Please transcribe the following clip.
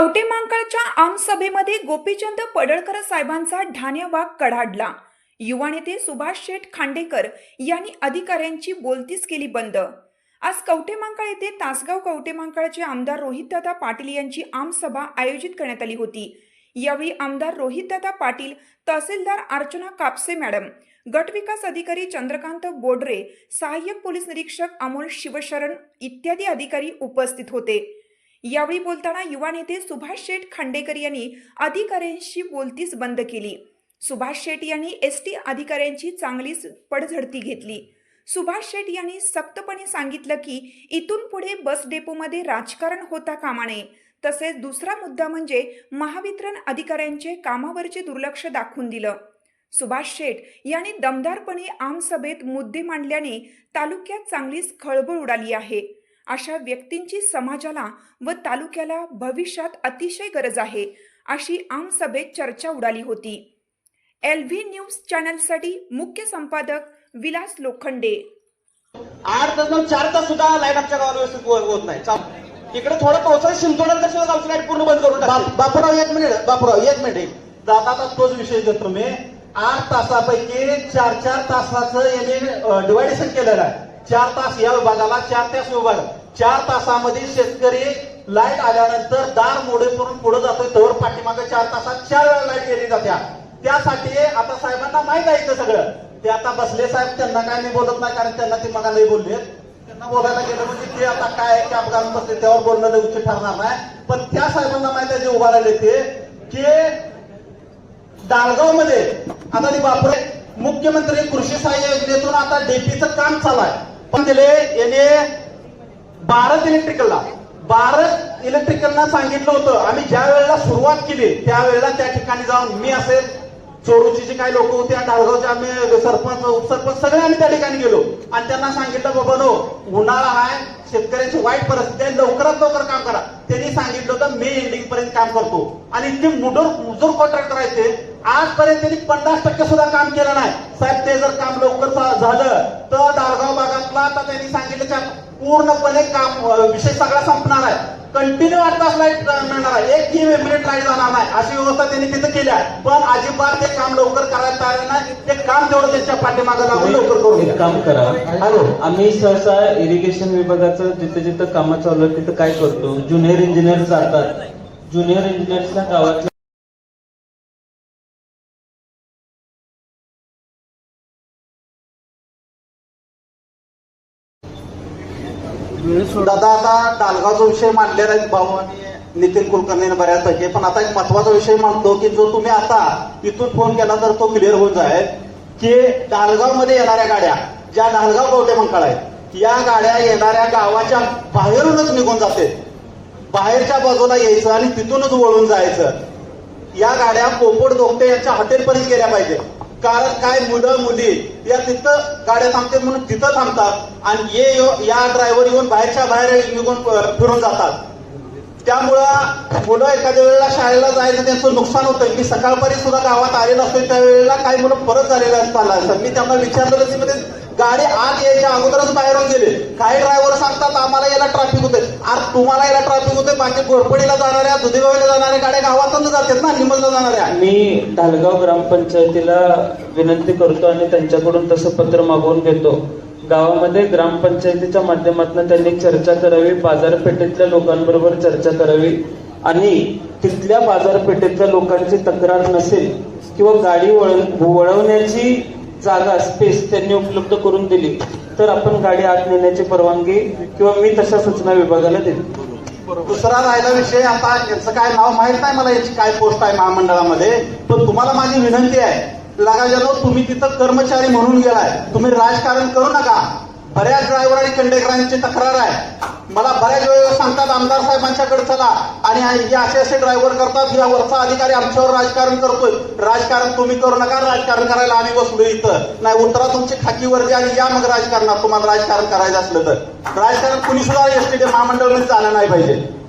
कवटेमांकळच्या आमसभेमध्ये गोपीचंद पडळकर साहेबांचा ढाण्यावाग कढाडला. युवा नेते सुभाष शेठ खांडेकर यांनी अधिकाऱ्यांची बोलतीच केली बंद. आज कवटेमांकाळ येथे तासगाव कवटेमांकाळचे आमदार रोहितदादा पाटील यांची आमसभा आयोजित करण्यात आली होती. यावेळी आमदार रोहितदादा पाटील तहसीलदार अर्चना कापसे मॅडम गटविकास अधिकारी चंद्रकांत बोडरे सहाय्यक पोलीस निरीक्षक अमोल शिवशरण इत्यादी अधिकारी उपस्थित होते. यावेळी बोलताना युवा नेते सुभाष शेठ खांडेकर यांनी अधिकाऱ्यांशी बोलतीच बंद केली. सुभाष शेठ यांनी एस टी अधिकाऱ्यांची चांगलीच पडझडती घेतली. सुभाष शेठ यांनी सक्तपणे सांगितलं की इथून पुढे बस डेपोमध्ये राजकारण होता कामा नये. तसेच दुसरा मुद्दा म्हणजे महावितरण अधिकाऱ्यांचे कामावरचे दुर्लक्ष दाखवून दिलं. सुभाष शेठ यांनी दमदारपणे आमसभेत मुद्दे मांडल्याने तालुक्यात चांगलीच खळबळ उडाली आहे. अशा व्यक्तींची समाजाला व तालुक्याला भविष्यात अतिशय गरज आहे अशी आमसभेत चर्चा उडाली होती. एल व्ही न्यूज चॅनलसाठी मुख्य संपादक विलास लोखंडे. आठ तास नऊ चार तास सुद्धा लाइट आमच्या गावाला व्यवस्थित होत नाही. चाल- इकडे थोडं पावसाळ्यात शिंतोड्याला सुद्धा गावची लाइट पूर्ण बंद करून बापूराव एक मिनिट बापूराव एक मिनिट दादा आता तोच विषय देतो मी. आठ तासापैकी चार चार तासाचं यांनी डिवायडेशन केलेलं आहे. चार तास या विभागाला चार तास विभाग चार तासामध्ये शेतकरी लाइट आल्यानंतर दार मोडे करून पुढे जातोय. तर पाठीमागे चार तासात चार वेळा लाइट गेली जात्या. त्यासाठी आता साहेबांना माहीत आहे ते सगळं. ते आता बसले साहेब त्यांना काय मी बोलत नाही कारण त्यांना ते मगालाही बोलले त्यांना बोलायला गेलं म्हणजे ते आता काय कॅप घालून बसले त्यावर बोलणं लय उच्च ठरणार नाही. पण त्या साहेबांना माहिती आहे जे उभा राहिले ते की डाळगावमध्ये आता बापरे मुख्यमंत्री कृषी सहाय्य योजनेतून आता डेपीचं काम चालू आहे. पण दिले याने भारत इलेक्ट्रिकलला. भारत इलेक्ट्रिकलना सांगितलं होतं आम्ही ज्या वेळेला सुरुवात केली त्यावेळेला त्या ठिकाणी जाऊन मी असेल चोरूची जे काही लोक होते आणि आम्ही सरपंच उपसरपंच सगळे आम्ही त्या ठिकाणी गेलो. आणि त्यांना सांगितलं बाबा नो उन्हाळा आहे शेतकऱ्यांची वाईट परिस्थिती आहे लवकरात लवकर काम करा. त्यांनी सांगितलं होतं मे एंडिंग पर्यंत काम करतो. आणि इतके मुडोर मुजोर कॉन्ट्रॅक्टर आहेत ते आजपर्यंत त्यांनी पन्नास टक्के सुद्धा काम केलं नाही. साहेब ते जर काम लवकर झालं तर डाळगाव भागातला तर त्यांनी सांगितलं पूर्णपणे काम विषय सगळा संपणार आहे. कंटिन्यू आठ तास लाइट मिळणार आहे. एक ही मिनिट लाइट जाणार नाही. अशी व्यवस्था त्यांनी तिथं केली आहे. पण अजिबात ते काम लवकर करायला तयार नाही. ते काम तेवढं त्यांच्या पाठीमागे लागून लवकर करून. काम करा. हॅलो आम्ही सहसा इरिगेशन विभागाचं जिथं जिथं कामं चालू आहेत तिथं काय करतो? ज्युनियर इंजिनियर जातात. ज्युनियर इंजिनियर्सला गावातल्या दादा आता डालगावचा विषय मांडलेला आहे भाऊ आणि नितीन कुलकर्णीने बऱ्याचपैकी पण आता एक महत्त्वाचा विषय मांडतो की जो तुम्ही आता इथून फोन केला तर तो क्लिअर होऊन जाईल की डालगावमध्ये येणाऱ्या गाड्या ज्या डालगाव कवटे मंकाळ आहेत या गाड्या येणाऱ्या गावाच्या बाहेरूनच निघून जाते. बाहेरच्या बाजूला यायचं आणि तिथूनच वळून जायचं. या गाड्या पोपट दोपटे यांच्या हॉटेलपर्यंत गेल्या पाहिजे कारण काय मुलं मुली या तिथं गाड्या थांबतात म्हणून तिथं थांबतात आणि ये यो- या ड्रायव्हर येऊन बाहेरच्या बाहेर निघून फिरून जातात. त्यामुळं मुलं एखाद्या वेळेला शाळेला जायचं त्यांचं नुकसान होतं. मी सकाळपर्यंत सुद्धा गावात आलेलं असतो त्यावेळेला काही मुलं परत झालेलं असतात मी त्यांना विचारलं की मध्ये म्हणजे गाडी आत यायच्या अगोदरच बाहेरून गेले. काही ड्रायव्हर सांगतात आम्हाला याला ट्रॅफिक होते आज तुम्हाला याला ट्रॅफिक होते बाकी घोरपडीला जाणाऱ्या दुधीगावीला जाणाऱ्या गाड्या गावातून जातात ना निमलला जाणाऱ्या. मी ढालगाव ग्रामपंचायतीला विनंती करतो आणि त्यांच्याकडून तसं पत्र मागवून घेतो. गावामध्ये ग्रामपंचायतीच्या माध्यमातून त्यांनी चर्चा करावी बाजारपेठेतल्या लोकांबरोबर चर्चा करावी आणि तिथल्या बाजारपेठेतल्या लोकांची तक्रार नसेल किंवा गाडी वळ वळवण्याची जागा स्पेस त्यांनी उपलब्ध करून दिली तर आपण गाडी आत नेण्याची परवानगी किंवा मी तशा सूचना विभागाला देतो दुसरा राहिला विषय आता याचं काय नाव माहीत नाही मला याची काय पोस्ट आहे महामंडळामध्ये पण तुम्हाला माझी विनंती आहे लागाजानो तुम्ही तिथं कर्मचारी म्हणून गेलाय तुम्ही राजकारण करू नका. बऱ्याच ड्रायव्हर आणि कंडक्टरांची तक्रार आहे. मला बऱ्याच वेळेला सांगतात आमदार साहेबांच्याकडे चला. आणि हे असे असे ड्रायव्हर करतात या वरचा अधिकारी आमच्यावर राजकारण करतोय. राजकारण तुम्ही करू नका राजकारण करायला आम्ही बसलो इथं. नाही उतरा तुमची खाकी वर्दी आणि या मग राजकारणात तुम्हाला राजकारण करायचं असलं तर. राजकारण कुणी सुद्धा एसटी महामंडळमध्ये जाणं नाही पाहिजे.